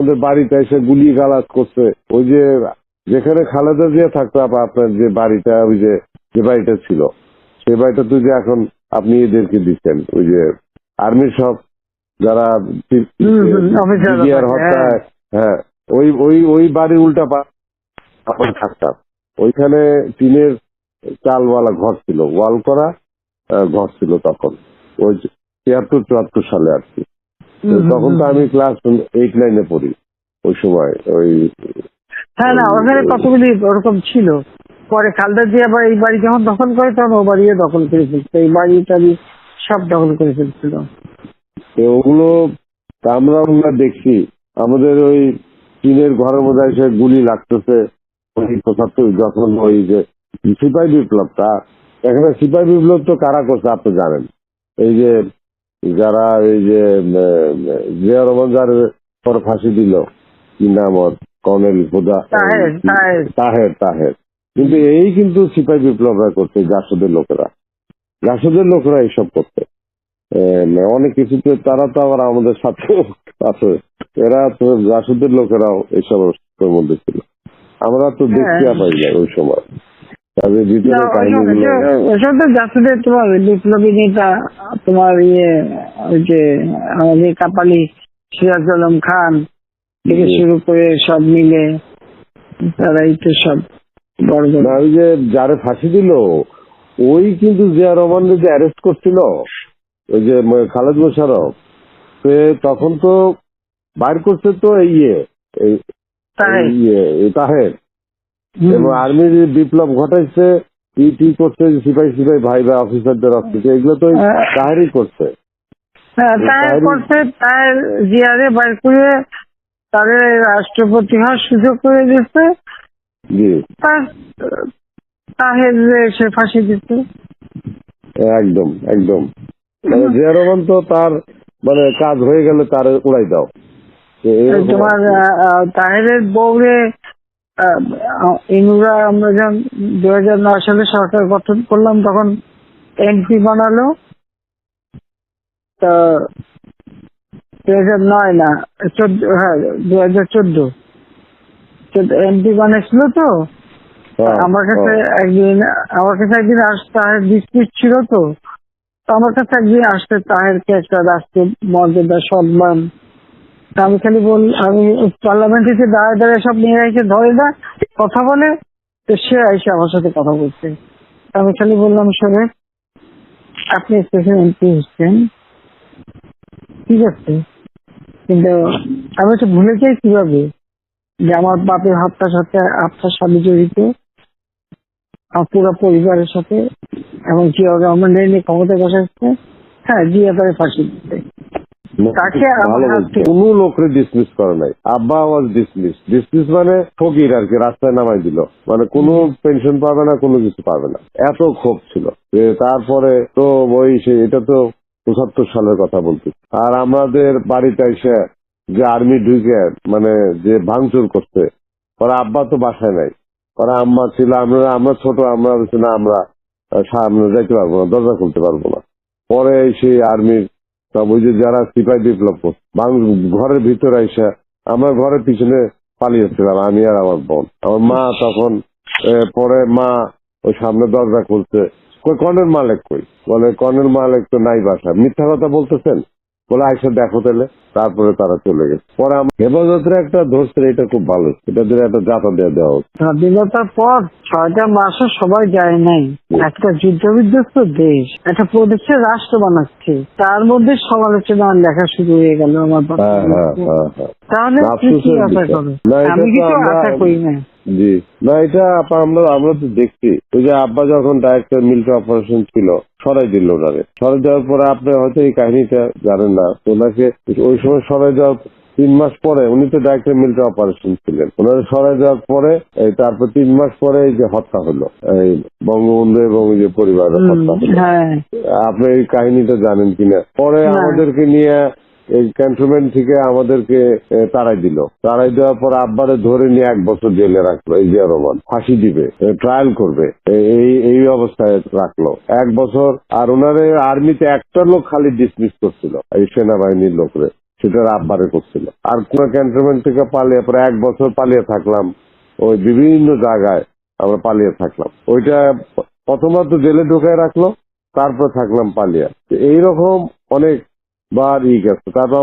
আমাদের বাড়িতে এসে গুলি গালাজ করছে। ওই যে যেখানে খালেদা জিয়া থাকতো আপ- আপনার যে বাড়িটা ওই যে যে বাড়িটা ছিল সেই বাড়িটা তো যে এখন আপনি এদেরকে দিচ্ছেন ওই যে আর্মির সব যারা হত্যায় হ্যাঁ। ওই ওই ওই বাড়ির উল্টা আমরা থাকতাম। ওইখানে টিনের চালওয়ালা ঘর ছিল ওয়াল করা ঘর ছিল তখন ওই তিয়াত্তর চুয়াত্তর সালে আর কি। তখন তো আমি ক্লাস এইট নাইনে পড়ি ওই সময় ওই হ্যাঁ না ওখানে কতগুলি ওরকম ছিল। পরে খালদা জিয়া আবার এই বাড়ি যখন দখল করে তখন ও বাড়িও দখল করে ফেলছে। এই বাড়ি টাড়ি সব দখল করে ফেলছিল ওগুলো আমরা ওগুলো দেখছি। আমাদের ওই চীনের ঘরের মধ্যে এসে গুলি লাগতেছে। যখন ওই যে সিপাহী বিপ্লবটা এখানে সিপাহী বিপ্লব তো কারা করছে আপনি জানেন। এই যে যারা এই যে জিয়া রহমান যার পর ফাঁসি দিল কি নাম ওর? কর্নেল খোদা তাহের, তাহের। কিন্তু এই কিন্তু সিপাহী বিপ্লবরা করছে জাসদের লোকেরা। জাসদের লোকেরা এইসব করছে। আহ, অনেক কিছুতে তারা তো আবার আমাদের সাথে আছে। এরা তো জাসদের লোকেরাও এইসব মধ্যে ছিল। আমরা তো দেখতে হ্যাঁ। পাই না ওই সময়। তাদের ভিতরে কাহিনীগুলো ওইসব তো যাত্রীদের তোমার বিপ্লবী নেতা তোমার ইয়ে ওই যে আমাদের কাপালি সিরাজ আলম খান থেকে শুরু করে সব মিলে তারাই তো সব বড় বড় ওই যে যারে ফাঁসি দিল ওই কিন্তু জিয়া রহমান যে অ্যারেস্ট করছিল ওই যে খালেদ মোশারফ সে তখন তো বাইর করছে তো ইয়ে। ইয়ে তাহের। এবং আর্মির বিপ্লব ঘটাইছে কি কি করছে সিপাহী সিপাহী ভাই ভাই অফিসারদের অফিসে এগুলো তো হ্যাঁ। তাহেরই করছে। হ্যাঁ তার করছে তার জিয়ারে বার করে তাদের রাষ্ট্রপতি হওয়ার সুযোগ করে দিচ্ছে তাহের সে ফাঁসি দিচ্ছে একদম একদম। মানে জিয়া রহমান তো তার মানে কাজ হয়ে গেলে তার উড়াই দাও। তোমার তাহেরের বউরে আহ, আমরা যখন দু হাজার নয় সালে সরকার গঠন করলাম তখন এমপি বানালো। তা দু হাজার নয় না চোদ্দ হ্যাঁ দু হাজার চোদ্দ এমপি বানাইছিল তো। হ্যাঁ, আমার কাছে হ্যাঁ। একদিন আমার কাছে একদিন আস তাহের ডিসপিউট ছিল তো। তো আমার কাছে একদিন আসতে তাহেরকে একটা রাষ্ট্রীয় মর্যাদা সম্মান তা আমি খালি বল, আমি পার্লামেন্টে এসে দাঁড়ায় দাঁড়ায় সব নিয়ে এসে ধরে না, কথা বলে, তো সে এসে আমার সাথে কথা বলছে। আমি খালি বললাম শোনে আপনি স্পেশাল এমপি হচ্ছেন। ঠিক আছে। কিন্তু আমি তো ভুলে যাই কীভাবে যে আমার বাপের হত্যার সাথে আপনার সাথে জড়িত পুরো পরিবারের সাথে, এবং জিয়া রহমান নিয়ে ক্ষমতায় বসাচ্ছে হ্যাঁ জিয়া তারে ফাঁসি দিতে। তাকে। থেকে- কোনো লোকরে ডিসমিস করে নাই। আব্বা ওয়াজ ডিসমিস ডিসমিস মানে ফকির আর কি রাস্তায় নামাই দিল। মানে কোনো পেনশন পাবে না কোনো কিছু পাবে না। এত ক্ষোভ ছিল তারপরে তো ওই এটা তো পঁচাত্তর সালের কথা বলছি। আর আমাদের বাড়িতে এসে যে আর্মি ঢুকে মানে যে ভাঙচুর করছে ওরা আব্বা তো বাসায় নাই। ওরা আম্মা ছিল আমরা আমরা ছোট আমরা না আমরা সামনে যাইতে পারব না দরজা খুলতে পারব না। পরে সেই আর্মির সব ওই যে যারা সিপাহী বিপ্লব বাং- ঘরের ভিতরে আইসা আমার ঘরের পিছনে পালিয়েছিলাম আমি আর আমার বোন। আমার মা তখন পরে মা ওই সামনে দরজা খুলছে। কই মালিক কই? বলে কর্নেল মালিক তো নাই বাসা মিথ্যা কথা বলতেছেন? বলে আইসে দেখো তাহলে। তারপরে তারা চলে গেছে। পরে আমার হেফাজতের একটা ধরছে এটা খুব ভালো এটা ধরে একটা জাতা দিয়ে দেওয়া হচ্ছে স্বাধীনতার পর ছয়টা মাসে সবাই যায় নাই। একটা যুদ্ধ বিধ্বস্ত দেশ একটা প্রদেশের রাষ্ট্র বানাচ্ছে। তার মধ্যে সমালোচনা লেখা শুরু হয়ে গেল আমার তাহলে কি আশা আমি কিছু আশা করি না। জি। না এটা আপা আমরা আমরা তো দেখছি। ওই যে আব্বা যখন ডাইরেক্টর মিলিটারি অপারেশন ছিল সরাই দিল ওনারে। সরাই দেওয়ার পরে আপনি হয়তো এই কাহিনীটা জানেন না। ওনাকে ওই সময় সরাই দেওয়ার তিন মাস পরে উনি তো ডাইরেক্টর মিলিটারি অপারেশন ছিলেন। ওনারা সরাই দেওয়ার পরে এই তারপর তিন মাস পরে এই যে হত্যা হলো। এই বঙ্গবন্ধু এবং যে পরিবারের হত্যা হলো। হ্যাঁ। আপনি এই কাহিনীটা জানেন কিনা? পরে আমাদেরকে নিয়ে এই ক্যান্টনমেন্ট থেকে আমাদেরকে তাড়াই দিল। তাড়াই দেওয়ার পর আব্বারে ধরে নিয়ে এক বছর জেলে রাখল, এই জিয়া রহমান। ফাঁসি দিবে ট্রায়াল করবে এই এই অবস্থায় রাখল। এক বছর, আর ওনারে আর্মিতে একটা লোক খালি ডিসমিস করছিল, এই সেনাবাহিনীর লোকরে। সেটার আব্বারে করছিল। আর কোন ক্যান্টনমেন্ট থেকে পালিয়ে, পরে এক বছর পালিয়ে থাকলাম। ওই বিভিন্ন জায়গায় আমরা পালিয়ে থাকলাম। ওইটা প্রথমত জেলে ঢুকায় রাখল, তারপর থাকলাম পালিয়ে। এইরকম অনেক বার ই গেছে তারপর